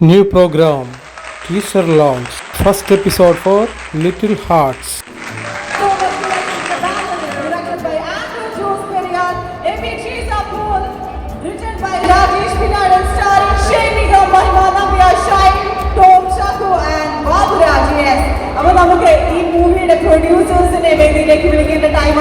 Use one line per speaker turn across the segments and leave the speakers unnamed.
New program teaser launch first episode for Little Hearts.
Directed by Andrew Jose Periyar, Amy Chisa Pool, written by Rajesh Pinar and starring Shemika Mahima Navya Shine, Tom Chaku and Baburaj. Yes. അപ്പോൾ നമുക്ക് ഈ മൂവിയുടെ പ്രൊഡ്യൂസേഴ്സിനെ വേദിയിലേക്ക് വിളിക്കേണ്ട time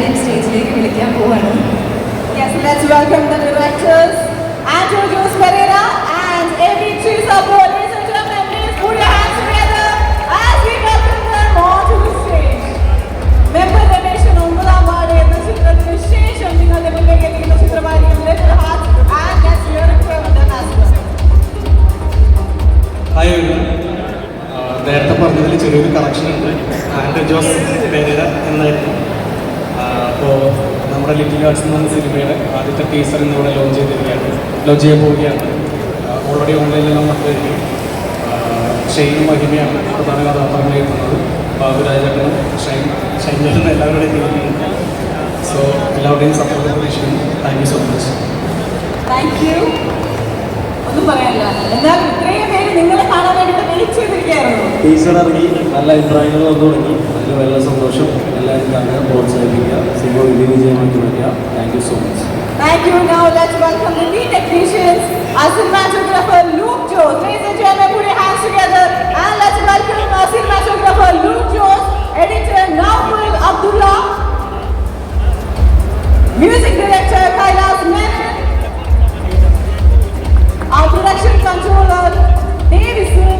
എല്ലാവരെയും സ്റ്റേജിലേക്ക് വിളിക്കാൻ പോവാണ്
Yes, let's welcome the directors, Andrew Jose Pereira and Amy Chisa.
ആ, നേരത്തെ പറഞ്ഞതിൽ ചെറിയൊരു കറക്ഷൻ ഉണ്ട് ആൻഡ്രോ ജോസ് പേരേര എന്നായിരുന്നു അപ്പോൾ നമ്മുടെ ലിറ്റിൽ ആർട്സ് എന്ന് പറഞ്ഞ സിനിമയുടെ ആദ്യത്തെ ടീസർ ഇന്നിവിടെ ലോഞ്ച് ചെയ്തിരിക്കുകയാണ്. ലോഞ്ച് ചെയ്യാൻ പോവുകയാണ്. ഓൾറെഡി ഓൺലൈനിൽ നമ്മൾ കഴിഞ്ഞു ഷെയ്നും മഹിമയാണ് പ്രധാന കഥാപാത്രങ്ങൾ എത്തുന്നത്. ബാബുരാജേട്ടനും ഷൈൻ ഷൈൻജേട്ടനും എല്ലാവരുടെയും ചെയ്യുന്നു സോ എല്ലാവരുടെയും സപ്പോർട്ട് പ്രതീക്ഷിക്കുന്നു. Thank you so much
thank you. ഒന്നും പറയാനില്ല എന്നാൽ ഇത്രയും പേര് നിങ്ങളെ കാണാൻ വേണ്ടിയിട്ട് വെയിറ്റ് ചെയ്തിരിക്കുകയായിരുന്നു
ടീച്ചർ ഇറങ്ങി നല്ല അഭിപ്രായങ്ങൾ വന്നു തുടങ്ങി അതിൽ വളരെ സന്തോഷം എല്ലാവരും കാണുക പ്രോത്സാഹിപ്പിക്കുക സിംഗോ വലിയ വിജയമാക്കി വയ്ക്കുക thank you so much
Thank you. Now let's welcome the lead technicians, our cinematographer Luke Jones. Ladies and gentlemen, put your hands together and let's welcome our cinematographer Luke Jones, editor Nawful Abdullah, music director Kailas Menon, our production controller and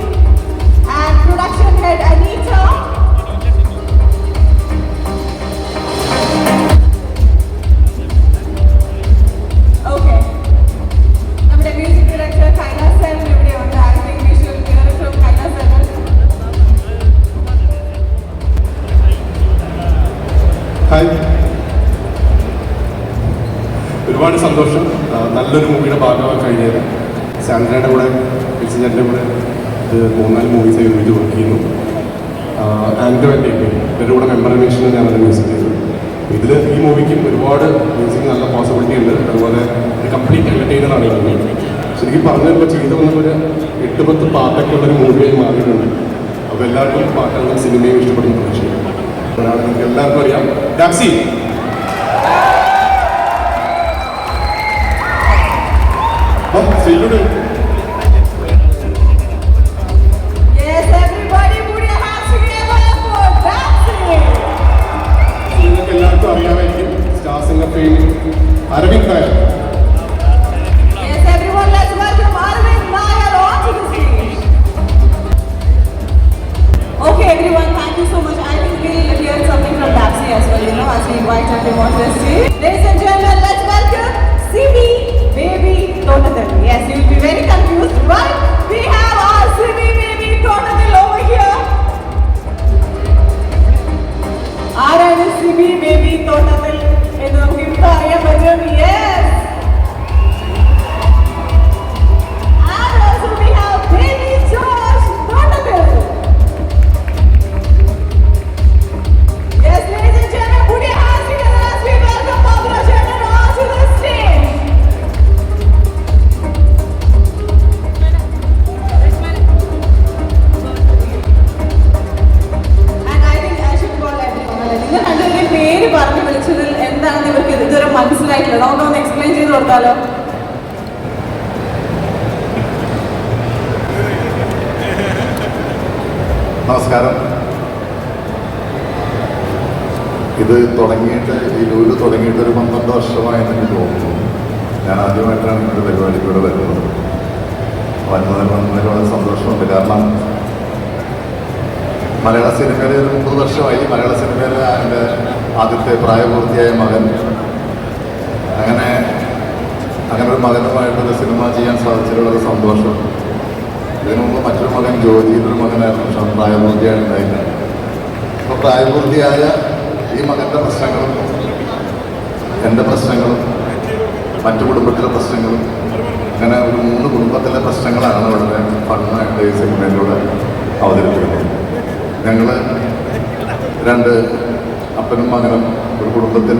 ഒരു എട്ട് പത്ത് പാട്ടൊക്കെ ഉള്ളൊരു മൂവിയായി മാറിയിട്ടുണ്ട്. അപ്പോൾ എല്ലാവർക്കും പാട്ടുകളും സിനിമയും ഇഷ്ടപ്പെടുന്ന ഒരാൾ നിങ്ങൾക്ക് എല്ലാവർക്കും അറിയാം.
dancing.
നിങ്ങൾക്ക് എല്ലാവർക്കും അറിയാമായിരിക്കും
star singer fame Aravind Nair. As well, you know, as we invite the stage. Ladies and gentlemen, let's welcome Simi ചെയ്ത് കൊടുത്താലോ
നമസ്കാരം. ഇത് തുടങ്ങിയിട്ട് ഈ ലൂൽ തുടങ്ങിയിട്ട് ഒരു പന്ത്രണ്ട് വർഷമായെന്ന് എനിക്ക് തോന്നുന്നു. ഞാൻ ആദ്യമായിട്ടാണ് ഇങ്ങനൊരു പരിപാടി ഇവിടെ വരുന്നത് വരുന്നതിൽ വന്നതിൽ വളരെ സന്തോഷമുണ്ട്. കാരണം മലയാള സിനിമയിൽ ഒരു മുപ്പത് വർഷമായി മലയാള സിനിമയിലെ എന്റെ ആദ്യത്തെ പ്രായപൂർത്തിയായ മകൻ അങ്ങനെ ഒരു മകനുമായിട്ടൊരു സിനിമ ചെയ്യാൻ സാധിച്ചതിൽ വളരെ സന്തോഷം. ഇതിനു മുമ്പ് മറ്റൊരു മകൻ ജോലി ഒരു മകനായിരുന്നു പക്ഷെ പ്രായപൂർത്തിയാണ് ഉണ്ടായിരുന്നത് അപ്പോൾ പ്രായപൂർത്തിയായ ഈ മകന്റെ പ്രശ്നങ്ങളും എന്റെ പ്രശ്നങ്ങളും മറ്റു കുടുംബത്തിലെ പ്രശ്നങ്ങളും അങ്ങനെ ഒരു മൂന്ന് കുടുംബത്തിലെ പ്രശ്നങ്ങളാണ് വളരെ ഫണ്ണായിട്ട് ഈ സിനിമയിലൂടെ അവതരിപ്പിക്കുന്നത്. ഞങ്ങൾ രണ്ട് അപ്പനും മകനും ഒരു കുടുംബത്തിൽ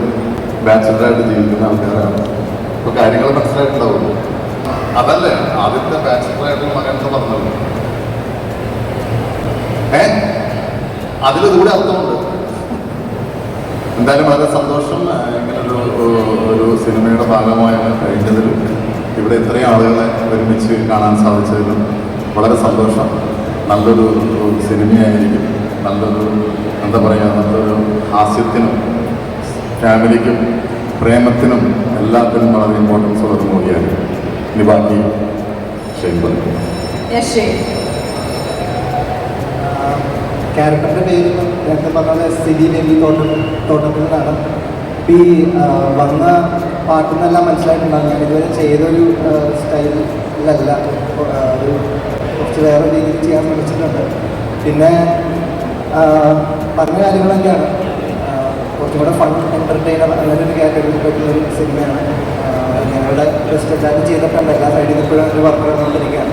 ബാച്ചിലറായിട്ട് ജീവിക്കുന്ന ആൾക്കാരാണ്. അപ്പോൾ കാര്യങ്ങൾ മനസ്സിലായിട്ടുണ്ടാവുള്ളൂ. അതല്ലേ? ആദ്യത്തെ ബാച്ചിലറായിട്ടുള്ള മകൻ എന്ന് പറഞ്ഞത് ഏ? അതിലിതുകൂടെ അർത്ഥമുണ്ട്. എന്തായാലും വളരെ സന്തോഷം. ഇങ്ങനൊരു ഒരു സിനിമയുടെ ഭാഗമായി കഴിഞ്ഞതിലും ഇവിടെ ഇത്രയും ആളുകളെ ഒരുമിച്ച് കാണാൻ സാധിച്ചതിലും വളരെ സന്തോഷം. നല്ലൊരു സിനിമയായിരിക്കും. നല്ലൊരു എന്താ പറയുക നല്ലൊരു ഹാസ്യത്തിനും ഫാമിലിക്കും പ്രേമത്തിനും എല്ലാത്തിനും വളരെ ഇമ്പോർട്ടൻസ് ഉള്ള ഒരു മൂവിയാണ്. ഇനി ബാക്കി
ക്യാരക്ടറിന്റെ പേര് നേരത്തെ പറഞ്ഞ സ്ഥിതി ബേബി തോട്ടം തോട്ടത്തിൽ നിന്നാണ് ഈ വന്ന പാട്ടിൽ നിന്നെല്ലാം മനസ്സിലായിട്ടുണ്ടാകും ഞാൻ ഇതുവരെ ചെയ്തൊരു സ്റ്റൈലിലല്ല. ഒരു കുറച്ച് വേറെ രീതിയിൽ ചെയ്യാൻ ശ്രമിച്ചിട്ടുണ്ട്. പിന്നെ പറഞ്ഞ കാര്യങ്ങളൊക്കെയാണ്. കുറച്ചും കൂടെ ഫൺ എന്റർടൈനർ അങ്ങനെ ഒരു കാറ്റഗറിയിൽ പറ്റുന്ന ഒരു സിനിമയാണ് ഞങ്ങളുടെ എല്ലാവരും ചെയ്തിട്ടുണ്ട്. എല്ലാ സൈഡിൽ നിന്ന് ഇപ്പോഴും ഒരു വർക്ക് നടന്നുകൊണ്ടിരിക്കുകയാണ്.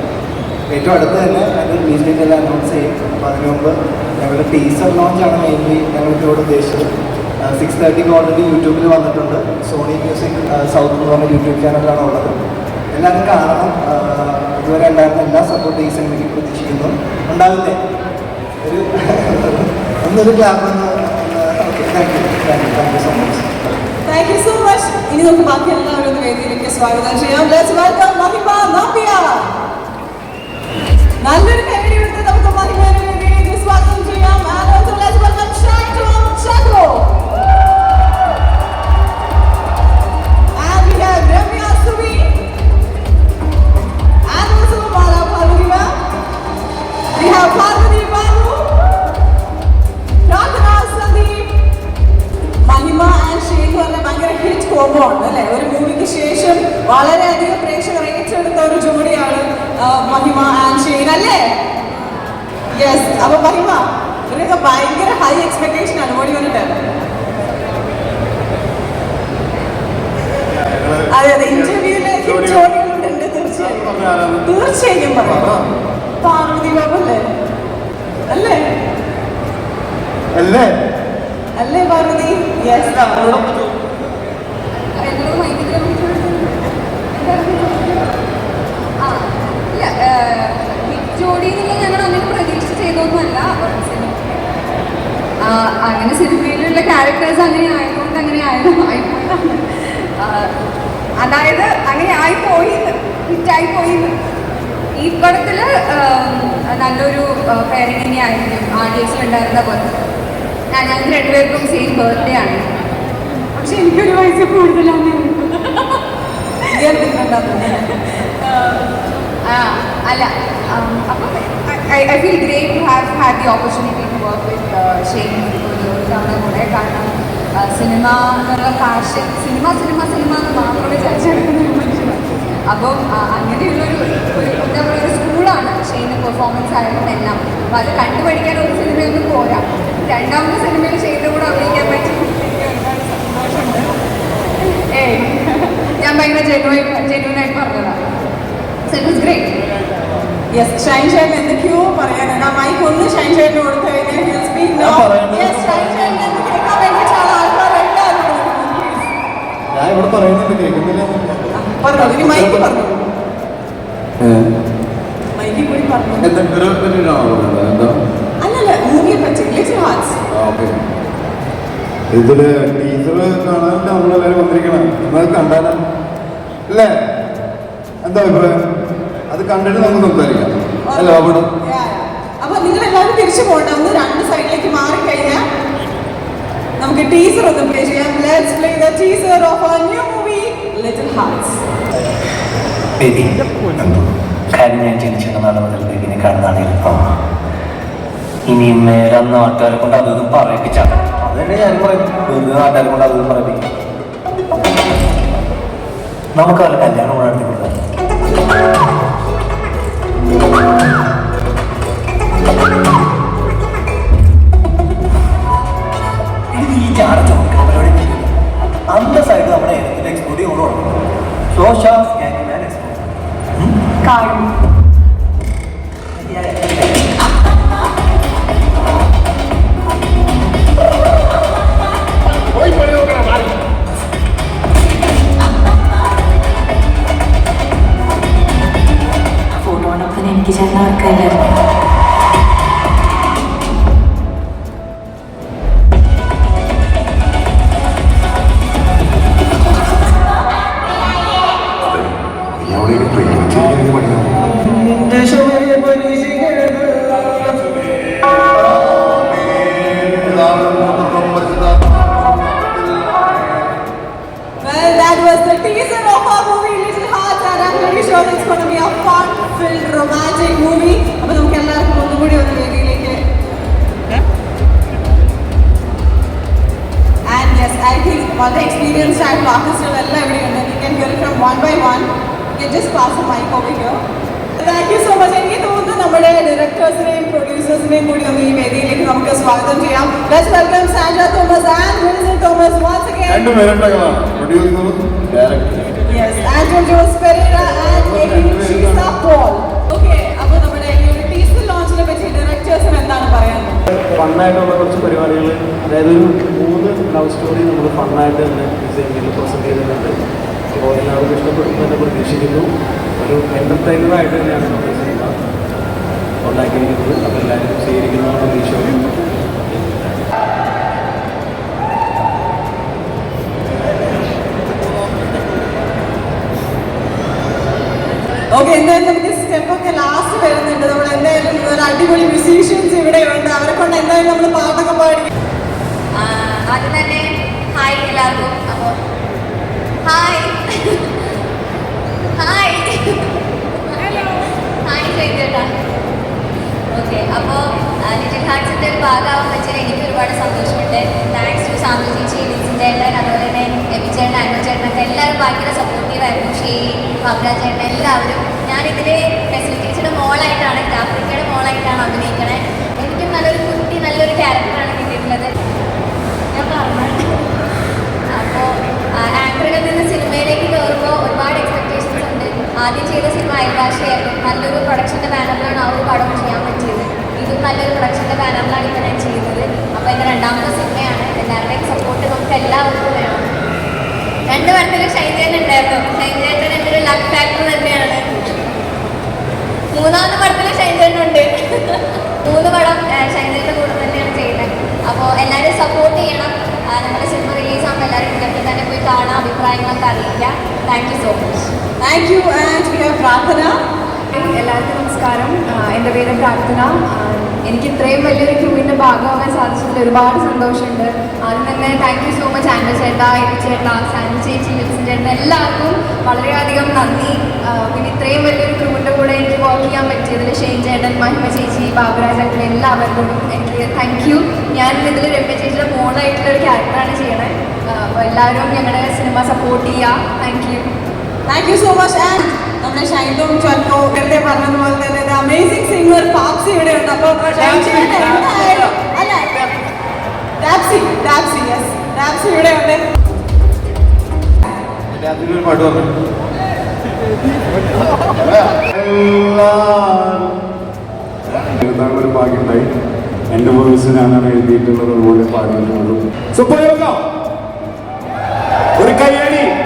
ഏറ്റവും അടുത്ത് തന്നെ അതിന്റെ റിലീസ് എല്ലാം അനൗൺസ് ചെയ്യും. അപ്പോൾ അതിന് മുമ്പ് ഞങ്ങളുടെ ടീസർ ലോഞ്ചാണ് മെയിൻലി ഞങ്ങൾക്ക് ഇവിടെ ഉദ്ദേശിച്ചത്. സിക്സ് തേർട്ടിക്ക് ഓൾറെഡി യൂട്യൂബിൽ വന്നിട്ടുണ്ട്. സോണി മ്യൂസിക് സൗത്ത് എന്ന് പറഞ്ഞ യൂട്യൂബ് ചാനലാണ് ഉള്ളത്. എല്ലാവരും കാരണം ഇതുവരെ ഉണ്ടായിരുന്ന എല്ലാ സപ്പോർട്ട് ഈ സിനിമയ്ക്ക് പ്രതീക്ഷിക്കുന്നു. ഉണ്ടാവില്ലേ? ഒരു ഒന്നൊരു clap okay thank you
thank you so much ഇനി നമുക്ക് ബാക്കി എല്ലാവരും വേദിയിലേക്ക് സ്വാഗതം ചെയ്യാം. ലെറ്റ്സ് വെൽക്കം മഹിമ നമ്പ്യ നല്ലൊരു കൈയടി കൊടുത്ത് നമുക്ക് മഹിമയെ വേദിയിലേക്ക് സ്വാഗതം ചെയ്യാം.
And also let's welcome Shine Tom characters അങ്ങനെ ആയതുകൊണ്ട് അങ്ങനെ ആയിരുന്നു ആയിപ്പോയതാണ്. അതായത് അങ്ങനെ ആയിപ്പോയി ഹിറ്റായിപ്പോയി ഈ പടത്തിൽ നല്ലൊരു പെയറിംഗ് തന്നെയായിരിക്കും ആഡിയൻസിൽ ഉണ്ടായിരുന്ന പോലെ. ഞാൻ ഞങ്ങൾക്ക് രണ്ടുപേർക്കും സെയിം ബർത്ത്ഡേ ആണ്. പക്ഷെ എനിക്കൊരു വയസ്സ് കൂടുതലാണ് അല്ല അപ്പം I feel great to have had the opportunity to work with Shane തവണ കൂടെ കാരണം സിനിമ എന്നുള്ള ഫാഷൻ സിനിമ സിനിമ സിനിമ എന്ന് മാത്രമേ മനുഷ്യനാണ് അപ്പം അങ്ങനെയുള്ളൊരു എന്താ പറയുക ഒരു സ്കൂളാണ്. ഷെയ്ന് പെർഫോമൻസ് ആയാലും എല്ലാം. അപ്പോൾ അത് കണ്ടുപഠിക്കാൻ ഒരു സിനിമയൊന്നും പോരാ. രണ്ടാമത്തെ സിനിമയിൽ ഷെയ്ന്റെ കൂടെ അഭിനയിക്കാൻ പറ്റി. ഒരുപാട് സന്തോഷമുണ്ട് ഞാൻ ഭയങ്കര ജെനുവൻ ജെനുവനായിട്ട് പറഞ്ഞതാണ് so it great
yes Shine ചേട്ടൻ എന്തൊക്കെയോ പറയാനുണ്ട്. ആ മൈക്ക് ഒന്ന് ഷൈൻ ചേട്ടന് കൊടുത്തു കഴിഞ്ഞാൽ.
ഞാൻ പറയുന്നത്
Yes, ഷൈൻ ചേട്ടൻ എന്ന് കേൾക്കാൻ വേണ്ടിയിട്ടാണ് ആൾക്കാർ എല്ലാവരും
ഞാൻ ഇവിടെ പറയുന്നുണ്ട് കേൾക്കുന്നില്ല.
പറഞ്ഞോളൂ ഇനി മൈക്ക് പറഞ്ഞു? മൈക്കിൽ പറഞ്ഞു? അല്ലല്ല മൂവിയെ പറ്റി ലിറ്റിൽ ഹാർട്സ്
ഓക്കെ. ഇതിൽ ടീച്ചർ കാണാൻ നമ്മളെല്ലാവരും വന്നിരിക്കണം. എന്നാൽ കണ്ടാലോ? അല്ലേ? എന്താ അഭിപ്രായം? അത് കണ്ടിട്ട് നമുക്ക് സംസാരിക്കാം. അല്ല അവിടെ.
അപ്പൊ നിങ്ങൾ എല്ലാവരും തിരിച്ചു പോകണ്ട. ഒന്ന് രണ്ട് സൈഡിലേക്ക് മാറി കഴിഞ്ഞാൽ നമുക്ക് ടീസർ ഒന്ന് പ്ലേ ചെയ്യാം. Let's play the teaser of our new movie Little Hearts
baby കാര്യം ഞാൻ ജനിച്ചിരുന്ന നാളെ മുതൽ ബേബിനെ കാണുന്നതാണ് എളുപ്പം ഇനി നേരെ നാട്ടുകാരെ കൊണ്ട് അതൊന്നും പറയിപ്പിച്ചാണ് അത് തന്നെ ഞാൻ പറയും. വെറുതെ നാട്ടുകാരെ കൊണ്ട് അതൊന്നും പറയിപ്പിക്കും. നമുക്ക് അവരുടെ കല്യാണം നടത്തി കൊടുക്കാം
Yes, Andrew Jose Pereira and Amy Shisa Paul. അപ്പോൾ നമ്മുടെ ഈ ഒരു ടീസർ ലോഞ്ചിനെ പറ്റി ഡയറക്ടേഴ്സിന് എന്താണ് പറയാനുള്ളത്
ഫണ്ണായിട്ടുള്ള കുറച്ച് പരിപാടികൾ അതായത് ഒരു മൂന്ന് ലവ് സ്റ്റോറി നമ്മൾ ഫണ്ണായിട്ട് തന്നെ ഡിസൈൻ ചെയ്ത് പ്രസന്റ് ചെയ്തിട്ടുണ്ട്. അപ്പോൾ എല്ലാവർക്കും ഇഷ്ടപ്പെടുന്നു തന്നെ പ്രതീക്ഷിക്കുന്നു. ഒരു എന്റർടൈനറായിട്ട് തന്നെയാണ് നമ്മൾ സിനിമ ഉണ്ടാക്കിയിരിക്കുന്നത്. അപ്പോൾ എല്ലാവരും സ്വീകരിക്കുന്നതാണ് പ്രതീക്ഷിക്കുന്നു
ഓക്കെ എന്തായാലും നമുക്ക് സ്റ്റെപ്പ് ഒക്കെ ലാസ്റ്റ് വരുന്നുണ്ട്. നമ്മൾ എന്തായാലും ഒരു അടിപൊളി മ്യൂസീഷ്യൻസ് ഇവിടെ ഉണ്ട്. അവരെ കൊണ്ട് എന്തായാലും നമ്മൾ പാട്ടൊക്കെ പാടി.
ആദ്യം തന്നെ ഹായ് എല്ലാവർക്കും. അപ്പോൾ ഹായ് ഹായ് ഹായ് ചെയ്തേട്ടാ ഓക്കെ അപ്പോൾ ലിറ്റിൽ ഹാർട്സിന്റെ ഭാഗമാകാൻ പറ്റിയാൽ എനിക്ക് ഒരുപാട് സന്തോഷമുണ്ട്. താങ്ക്സ് ടു സാന്തു ചേച്ചി ലിൻസിൻ ചേട്ടൻ അതുപോലെ തന്നെ എബി ചേട്ടൻ അനു എല്ലാവരും ഭയങ്കര സപ്പോർട്ടീവായിരുന്നു ഷെയ്ൻ ചേട്ടൻ എല്ലാവരും. ഞാനിതിലെ ഫെസിലിറ്റീസിന്റെ മോളായിട്ടാണ് ഗ്രാഫിക്കയുടെ മോളായിട്ടാണ് അഭിനയിക്കണേ. എനിക്ക് നല്ലൊരു കുട്ടി നല്ലൊരു ക്യാരക്ടറാണ് കിട്ടിയിട്ടുള്ളത്. ഞാൻ പറഞ്ഞു. അപ്പോൾ ആങ്കറിൽ നിന്ന് സിനിമയിലേക്ക് കയറുമ്പോൾ ഒരുപാട് എക്സ്പെക്ടേഷൻസ് ഉണ്ട്. ആദ്യം ചെയ്ത സിനിമ അയൽഭാഷയായിരുന്നു നല്ലൊരു പ്രൊഡക്ഷന്റെ ബാനറിലാണ് ആ ഒരു പടം ചെയ്യാൻ പറ്റിയത്. ഇതും നല്ലൊരു പ്രൊഡക്ഷന്റെ ബാനറിലാണ് ഇപ്പം ഞാൻ ചെയ്യുന്നത്. അപ്പോൾ എന്റെ രണ്ടാമത്തെ സിനിമയാണ് എല്ലാവരുടെയും സപ്പോർട്ട് നമുക്ക് എല്ലാവർക്കും വേണം രണ്ട് പടത്തിലും ഷൈൻചേട്ടൻ ഉണ്ടായിരുന്നു ഷൈൻചേട്ടൻ എന്റെ ഒരു ലക്ക് ഫാക്ടർ തന്നെയാണ് മൂന്നാമത്തെ പടത്തിൽ ഷൈൻചേട്ടനുണ്ട് മൂന്ന് പടം ഷൈൻചേട്ടന്റെ കൂടെ തന്നെയാണ് ചെയ്യുന്നത് അപ്പോൾ എല്ലാവരും സപ്പോർട്ട് ചെയ്യണം ആ, നമ്മുടെ സിനിമ റിലീസ് ആകുമ്പോൾ എല്ലാവരും തിയേറ്ററിൽ തന്നെ പോയി കാണാം അഭിപ്രായങ്ങളൊക്കെ അറിയിക്കുക thank you so much
thank you and we have പ്രാർത്ഥന
എല്ലാവർക്കും നമസ്കാരം. എന്റെ പേര് പ്രാർത്ഥന. എനിക്ക് ഇത്രയും വലിയൊരു ക്യൂവിന്റെ ഭാഗമാകാൻ സാധിച്ചതിൽ ഒരുപാട് സന്തോഷമുണ്ട്. ആദ്യം തന്നെ താങ്ക് യു സോ മച്ച് ആൻഡ്ര ചേട്ടാ എബി ചേട്ടാ സാൻഡ് ചേച്ചി വിൽസൺ ചേട്ടൻ എല്ലാവർക്കും വളരെയധികം നന്ദി. പിന്നെ ഇത്രയും വലിയൊരു ക്രൂവിന്റെ കൂടെ എനിക്ക് വർക്ക് ചെയ്യാൻ പറ്റിയതിൽ ഷെയ്ൻ ചേട്ടൻ മഹിമ ചേച്ചി ബാബുരാജ് അങ്കിൾ എല്ലാവർക്കും എനിക്ക് താങ്ക് യു ഞാൻ ഇതിൽ രമ്യ ചേച്ചിയുടെ മോളായിട്ടുള്ള ഒരു ക്യാരക്ടറാണ് ചെയ്യണത് അപ്പോൾ എല്ലാവരും ഞങ്ങളുടെ സിനിമ സപ്പോർട്ട് ചെയ്യുക thank you
thank you so much and നമ്മുടെ ഷൈൻഡോം ചൊല്ലോ നേരത്തെ പറഞ്ഞതുപോലെ തന്നെ അമേസിംഗ് സിംഗർ പാപ്സി ഇവിടെ ഉണ്ട്. അപ്പോൾ എന്തായാലും അല്ല ടാപ്സി ടാപ്സി യെസ് ടാപ്സി ഇവിടെ ഉണ്ട്.
രാത്രി പാട്ട് പറഞ്ഞു. ഒരു ഭാഗ്യമുണ്ടായി. എന്റെ വോയിസ് ഞാനാണ് എഴുതിയിട്ടുള്ളത് അതുപോലെ പാടിയിട്ടുള്ളൂ സുപ്പയോഗം Fica
aí, Eri.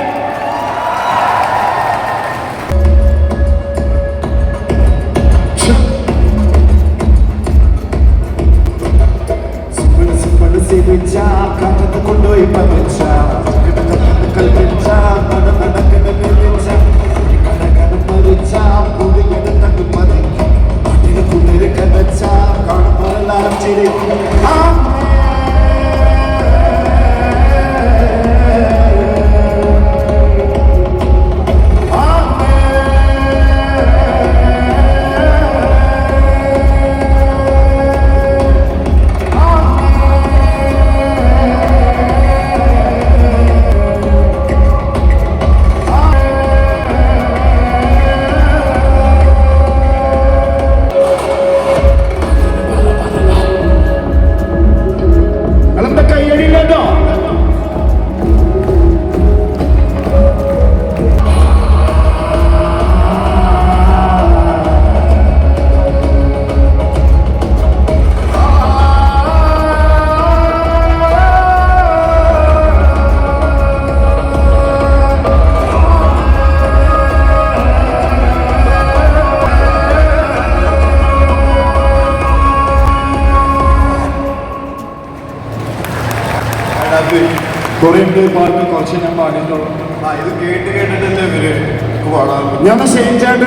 പാട്ട് കുറച്ച് ഞാൻ പാടിയിട്ടുള്ളൂ.
ഇത് കേട്ട് കേട്ടിട്ടല്ലേ ഇവർ
ഞാൻ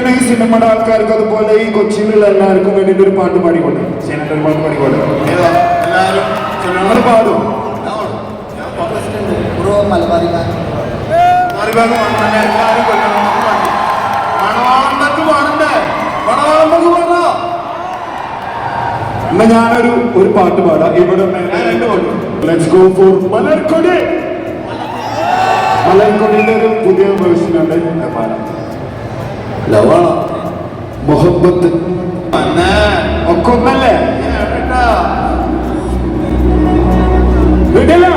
ഈ സിനിമയുടെ ആൾക്കാർക്ക് അതുപോലെ ഈ കൊച്ചിയിലുള്ള എല്ലാവർക്കും വേണ്ടിയിട്ട് ഒരു പാട്ട് പാടിക്കോട്ടെ? ഷെയിനേട്ടൻ പാട്ട് പാടിക്കോട്ടെ?
ഏതാ? എല്ലാവരും
ഞങ്ങൾ പാടും.
ഞാൻ. ഞാൻ
മലബാറി
എല്ലാവരും പാടണ്ടേ?
എന്നാ ഞാനൊരു ഒരു പാട്ട് പാടാം. ഇവിടെ ലെറ്റ്സ് ഗോ ഫോർ മലർക്കൊടി. മലർക്കൊടിയുടെ ഒരു പുതിയ ഞാൻ പാടാം
ലവാണോ
മുഹബത്ത്. ഒക്കെ ഒന്നല്ലേ വിടില്ല.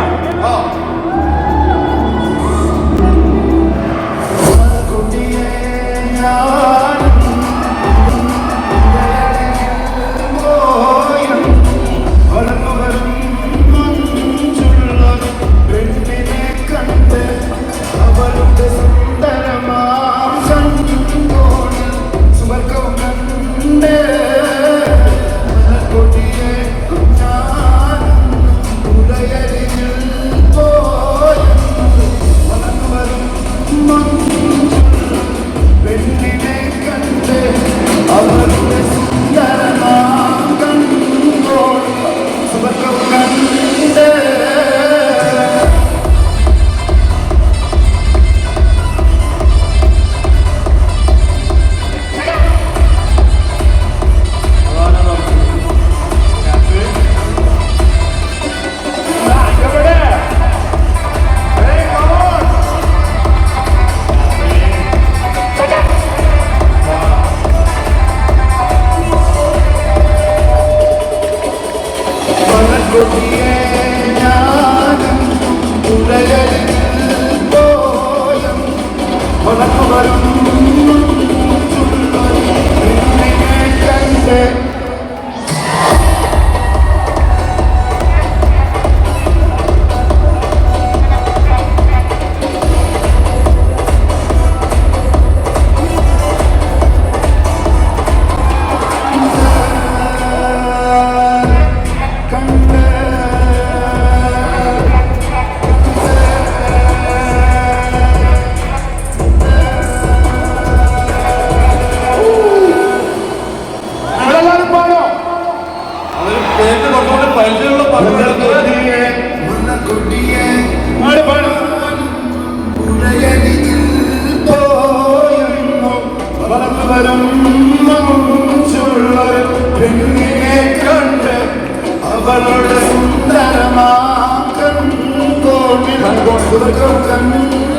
അവളുടെ സുന്ദരമാക്കൻ കോണിൽ സുഖം കണ്ട് മലർക്കൊടിയെ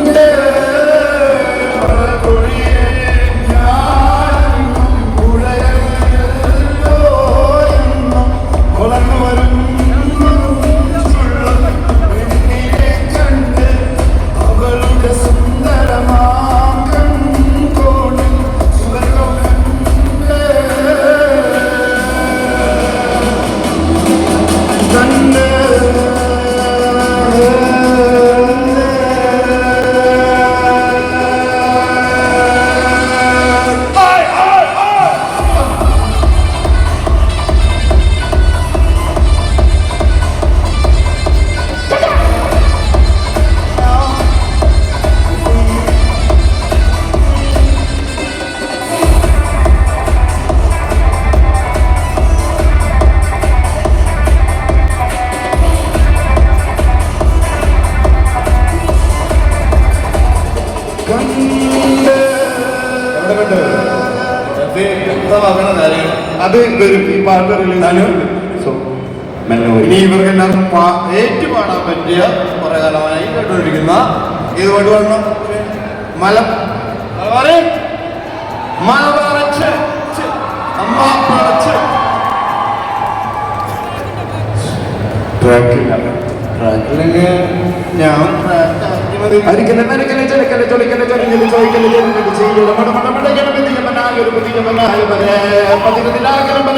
പാ- പറ്റിയ കുറെ കാലമായി കേട്ടുകൊണ്ടിരിക്കുന്ന പാട്ട് പാടണം? മല മലബാറ്? മലബാറച്ച്. അമ്മ പറച്ച്
ട്രാക്കില്ല
ഞാൻ
അരിക്കലെ നരക്കലെ ചെലക്കലെ ചോദിക്കലെ ചെയ്യല മല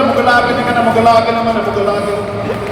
മുകളാകലം മുകളാകലം മല മുകളാകലം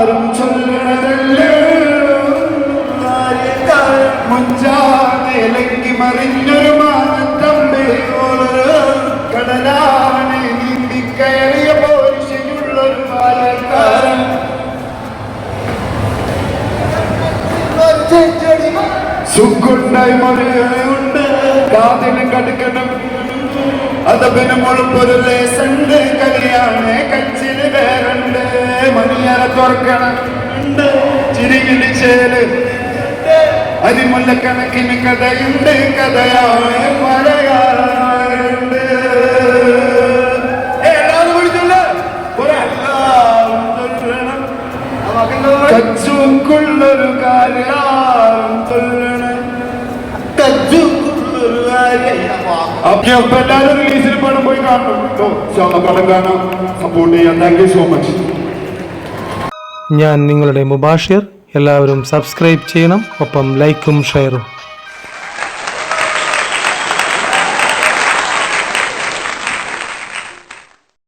എല്ലാരും ചൊല്ലണതല്ലേ മുഞ്ചാനേലങ്കി മറിഞ്ഞൊരു മാനത്തമ്പേ കടലാവനെ നീന്തി കയറിയ പോരിശയുള്ളൊരു ബാലക്കാരൻ സുഖുണ്ടായി മറിയുണ്ട് കാതിനും കടുക്കണം അതപ്പിന് മുഴുപ്പൊരു ലേസുണ്ട്. കല്യാണേ കച്ചിന് വേറുണ്ട് മണിയറ തുറക്കണം ഉണ്ട്. ചിരികിടിച്ചേൽ അരിമുല്ലക്കണക്കിന് കഥയുണ്ട്. കഥയാണ് മഴയാറുണ്ട് കച്ചുക്കുള്ളൊരു കാര്യം തൊല്ലണം കച്ചുക്കുള്ളൊരു കാര്യം അപ്പൊ എല്ലാവരും റിലീസിന് പടം പോയി കാണണം. പടം കാണാം. സപ്പോർട്ട് ചെയ്യാം. താങ്ക് യു സോ മച്ച്
ഞാൻ നിങ്ങളുടെ മുബാഷിർ. എല്ലാവരും സബ്സ്ക്രൈബ് ചെയ്യണം. ഒപ്പം ലൈക്കും ഷെയറും